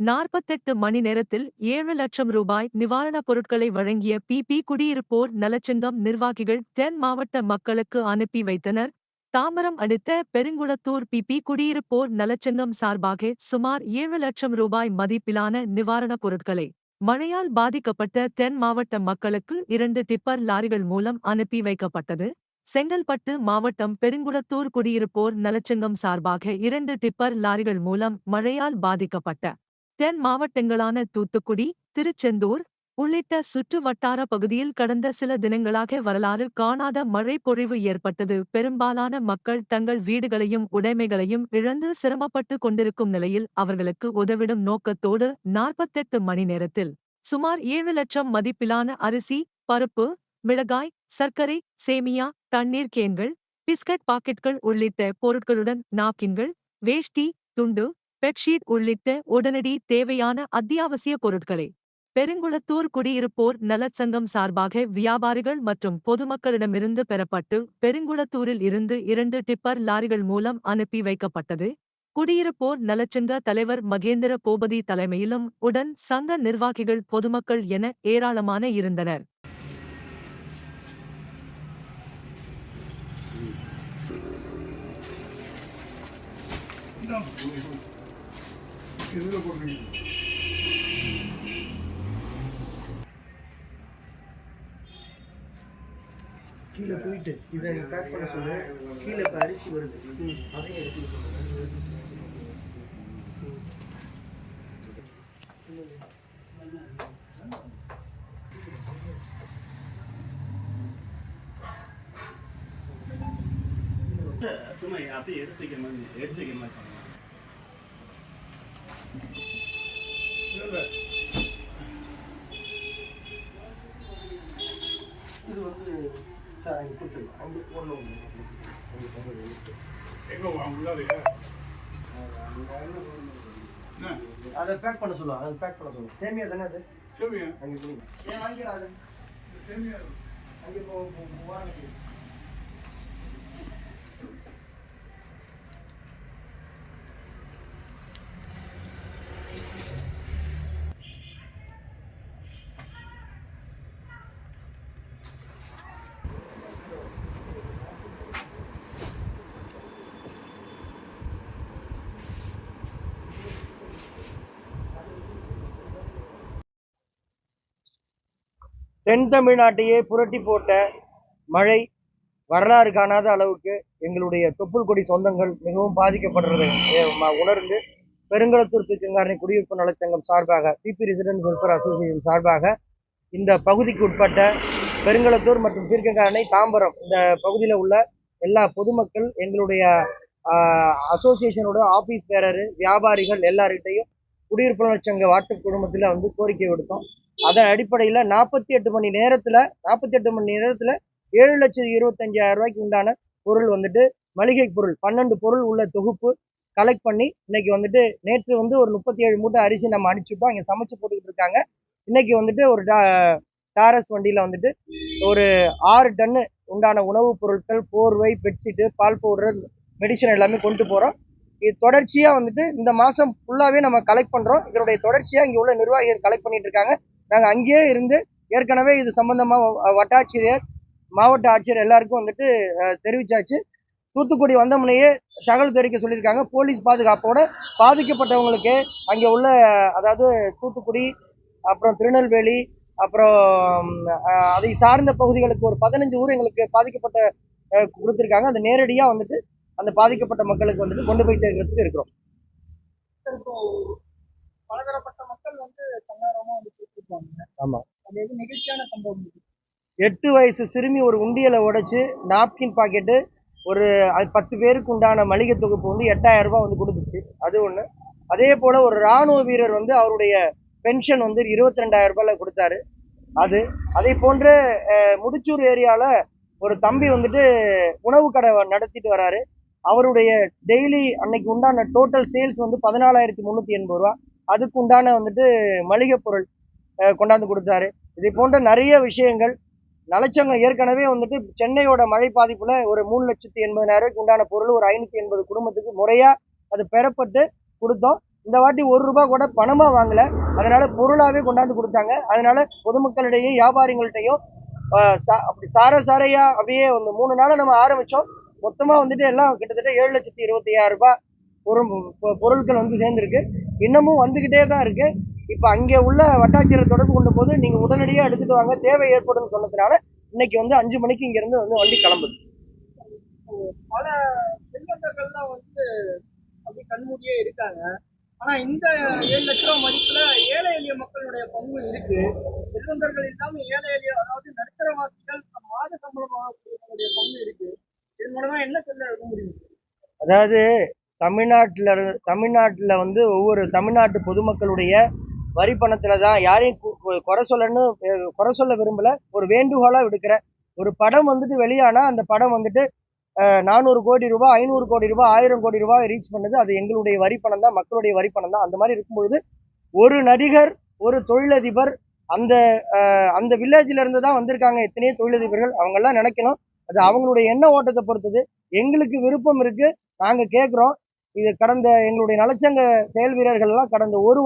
நாற்பத்தெட்டு மணி நேரத்தில் ஏழு லட்சம் ரூபாய் நிவாரணப் பொருட்களை வழங்கிய பிபி குடியிருப்போர் நலச்சங்கம் நிர்வாகிகள் தென் மாவட்ட மக்களுக்கு அனுப்பி வைத்தனர். தாமரம் அடுத்த பெருங்குளத்தூர் பிபி குடியிருப்போர் நலச்சங்கம் சார்பாக சுமார் ஏழு லட்சம் ரூபாய் மதிப்பிலான நிவாரணப் பொருட்களை மழையால் பாதிக்கப்பட்ட தென் மாவட்ட மக்களுக்கு இரண்டு டிப்பர் லாரிகள் மூலம் அனுப்பி வைக்கப்பட்டது. செங்கல்பட்டு மாவட்டம் பெருங்குளத்தூர் குடியிருப்போர் நலச்சங்கம் சார்பாக இரண்டு டிப்பர் லாரிகள் மூலம் மழையால் பாதிக்கப்பட்ட தென் மாவட்டங்களான தூத்துக்குடி திருச்செந்தூர் உள்ளிட்ட சுற்று வட்டார பகுதியில் கடந்த சில தினங்களாக வரலாறு காணாத மழை பொழிவு ஏற்பட்டது. பெரும்பாலான மக்கள் தங்கள் வீடுகளையும் உடைமைகளையும் இழந்து சிரமப்பட்டு கொண்டிருக்கும் நிலையில் அவர்களுக்கு உதவிடும் நோக்கத்தோடு நாற்பத்தெட்டு மணி நேரத்தில் சுமார் ஏழு லட்சம் மதிப்பிலான அரிசி பருப்பு மிளகாய் சர்க்கரை சேமியா தண்ணீர் கேன்கள் பிஸ்கட் பாக்கெட்கள் உள்ளிட்ட பொருட்களுடன் நாப்கின்கள் வேஷ்டி துண்டு பெட்ஷீட் உள்ளிட்ட உடனடி தேவையான அத்தியாவசிய பொருட்களை. பெருங்குளத்தூர் குடியிருப்போர் நலச்சங்கம் சார்பாக வியாபாரிகள் மற்றும் பொதுமக்களிடமிருந்து பெறப்பட்டு பெருங்குளத்தூரில் இருந்து இரண்டு டிப்பர் லாரிகள் மூலம் அனுப்பி வைக்கப்பட்டது. குடியிருப்போர் நலச்சங்க தலைவர் மகேந்திர பூபதி தலைமையிலும் உடன் சங்க நிர்வாகிகள் பொதுமக்கள் என ஏராளமான இருந்தனர். எதில் போடுறீங்க கீழே போயிட்டு இதை பேக் பண்ண சொல்லு. கீழே இப்போ அரிசி வருது. அதையும் எடுத்து சொல்லு. சும்மா அப்படியே எடுத்து வைக்கிற மாதிரி எடுத்து வைக்கிற மாதிரி இது வந்து சார் அங்கே கொடுத்துருங்க. அங்கே ஒன்று எங்கே அதை பேக் பண்ண சொல்லுவாங்க. அதை பேக் பண்ண சொல்லுவாங்க. சேமியா தானே அது? சேமியா? அங்கே கொடுங்க. ஏன் அது சேமியா. அங்கே போ போ- தென் தமிழ்நாட்டையே புரட்டி போட்ட மழை வரலாறு காணாத அளவுக்கு எங்களுடைய தொப்புள் கொடி சொந்தங்கள் மிகவும் பாதிக்கப்படுறதை உணர்ந்து பெருங்கலத்தூர் தீக்கங்காரணி குடியிருப்பு நலச்சங்கம் சார்பாக பிபி ரெசிடென்ட் வெல்ஃபேர் அசோசியேஷன் சார்பாக இந்த பகுதிக்கு உட்பட்ட பெருங்கலத்தூர் மற்றும் தீர்க்கங்காரணை தாம்பரம் இந்த பகுதியில் உள்ள எல்லா பொதுமக்கள் எங்களுடைய அசோசியேஷனோட ஆஃபீஸ் பேரர் வியாபாரிகள் எல்லார்கிட்டையும் குடியிருப்பு நலச்சங்க வாட்டு குடும்பத்தில் வந்து கோரிக்கை விடுத்தோம். அதன் அடிப்படையில் நாற்பத்தி எட்டு மணி நேரத்தில் நாற்பத்தி எட்டு மணி நேரத்தில் ஏழு லட்சத்தி இருபத்தஞ்சாயிரம் ரூபாய்க்கு உண்டான பொருள் வந்துட்டு மளிகை பொருள் பன்னெண்டு பொருள் உள்ள தொகுப்பு கலெக்ட் பண்ணி இன்னைக்கு வந்துட்டு நேற்று வந்து ஒரு முப்பத்தி ஏழு மூட்டை அரிசி நம்ம அனுப்பிச்சுட்டோம் இங்கே சமைச்சு போட்டுக்கிட்டு இருக்காங்க. இன்னைக்கு வந்துட்டு ஒரு டா- டாரஸ் வண்டியில் வந்துட்டு ஒரு ஆறு டன்னு உண்டான உணவுப் பொருட்கள் போர்வை பெட்ஷீட்டு பால் பவுடர் மெடிசன் எல்லாமே கொண்டு போகிறோம் இது தொடர்ச்சியாக வந்துட்டு இந்த மாதம் ஃபுல்லாகவே நம்ம கலெக்ட் பண்ணுறோம் இதனுடைய தொடர்ச்சியாக இங்கே உள்ள நிர்வாகிகள் கலெக்ட் பண்ணிட்டு இருக்காங்க. நாங்கள் அங்கேயே இருந்து ஏற்கனவே இது சம்பந்தமாக வட்டாட்சியர் மாவட்ட ஆட்சியர் எல்லாருக்கும் வந்துட்டு தெரிவிச்சாச்சு. தூத்துக்குடி வந்தமுனையே தகவல் தெரிவிக்க சொல்லியிருக்காங்க. போலீஸ் பாதுகாப்போட பாதிக்கப்பட்டவங்களுக்கு அங்கே உள்ள அதாவது தூத்துக்குடி அப்புறம் திருநெல்வேலி அப்புறம் அதை சார்ந்த பகுதிகளுக்கு ஒரு பதினஞ்சு ஊர் எங்களுக்கு பாதிக்கப்பட்ட கொடுத்துருக்காங்க. அது நேரடியாக வந்துட்டு அந்த பாதிக்கப்பட்ட மக்களுக்கு வந்துட்டு கொண்டு போய் சேர்க்கறதுக்கு இருக்கிறோம். பலதரப்பட்ட மக்கள் வந்து தன்னாரமா வந்து கொடுத்துருப்பாங்க ஆமா. அது எது நெகிழ்ச்சியான சம்பவம் இது. எட்டு வயசு சிறுமி ஒரு உண்டியலை உடைச்சு நாப்கின் பாக்கெட்டு ஒரு அது பத்து பேருக்கு உண்டான மளிகை தொகுப்பு வந்து எட்டாயிரம் ரூபாய் வந்து கொடுத்துச்சு. அது ஒன்று அதே போல ஒரு ராணுவ வீரர் வந்து அவருடைய பென்ஷன் வந்து இருபத்தி ரெண்டாயிரம் ரூபாயில கொடுத்தாரு. அது அதே போன்று அஹ், முடிச்சூர் ஏரியால ஒரு தம்பி வந்துட்டு உணவு கடை நடத்திட்டு வராரு. அவருடைய டெய்லி அன்னைக்கு உண்டான டோட்டல் சேல்ஸ் வந்து பதினாலாயிரத்தி முந்நூற்றி எண்பது ரூபா. அதுக்கு உண்டான வந்துட்டு மளிகை பொருள் கொண்டாந்து கொடுத்தாரு. இதை போன்ற நிறைய விஷயங்கள் நலச்சங்கம் ஏற்கனவே வந்துட்டு சென்னையோட மழை பாதிப்புல ஒரு மூணு லட்சத்தி எண்பதாயிரம் உண்டான பொருள் ஒரு ஐநூத்தி எண்பது குடும்பத்துக்கு முறையா அது பெறப்பட்டு கொடுத்தோம். இந்த வாட்டி ஒரு ரூபாய் கூட பணமா வாங்கல. அதனால பொருளாவே கொண்டாந்து கொடுத்தாங்க. அதனால பொதுமக்களிடையும் வியாபாரிகள்கிட்டையும் அப்படி சார சாரையா அப்படியே வந்து மூணு நாளை நம்ம ஆரம்பிச்சோம். மொத்தமா வந்துட்டு எல்லாம் கிட்டத்தட்ட ஏழு லட்சத்தி இருபத்தி ஐயாயிரம் ரூபாய் பொருள் பொருட்கள் வந்து சேர்ந்துருக்கு. இன்னமும் வந்துகிட்டே தான் இருக்கு. இப்ப அங்கே உள்ள வட்டாட்சியரை தொடர்பு கொண்ட போது நீங்க உடனடியாக எடுத்துட்டு வாங்க. தேவை ஏற்படும் சொன்னதுனால இன்னைக்கு வந்து அஞ்சு மணிக்கு இங்க இருந்து வந்து வண்டி கிளம்புது. பல செல்வந்தர்கள்லாம் வந்து அப்படி கண்மூடியே இருக்காங்க. ஆனா இந்த ஏழு லட்ச ரூபாய் மதிப்புல ஏழை எளிய மக்களுடைய பங்கு இருக்கு. செல்வந்தர்கள் இல்லாம ஏழை எளிய அதாவது நடுத்தர வாசிகள் மாத சம்பளம் பங்கு இருக்கு. இது மூலமா என்ன சொல்ல முடியும்? அதாவது தமிழ்நாட்டில் தமிழ்நாட்டில் வந்து ஒவ்வொரு தமிழ்நாட்டு பொதுமக்களுடைய வரி பணத்தில் தான் யாரையும் குறை சொல்லன்னு குறை சொல்ல விரும்பல. ஒரு வேண்டுகோளாக விடுக்கிறேன். ஒரு படம் வந்துட்டு வெளியானா அந்த படம் வந்துட்டு நானூறு கோடி ரூபாய் ஐநூறு கோடி ரூபாய் ஆயிரம் கோடி ரூபாய் ரீச் பண்ணுது. அது எங்களுடைய வரி பணம் தான் மக்களுடைய வரி பணம் தான். அந்த மாதிரி இருக்கும்பொழுது ஒரு நடிகர் ஒரு தொழிலதிபர் அந்த அந்த வில்லேஜ்ல இருந்து தான் வந்திருக்காங்க எத்தனையோ தொழிலதிபர்கள். அவங்கெல்லாம் நினைக்கணும். அது அவங்களுடைய எண்ண ஓட்டத்தை பொறுத்தது. எங்களுக்கு விருப்பம் இருக்கு. நாங்க கேட்குறோம் இது கடந்த எங்களுடைய நலச்சங்க செயல் வீரர்கள் எல்லாம் கடந்த ஒரு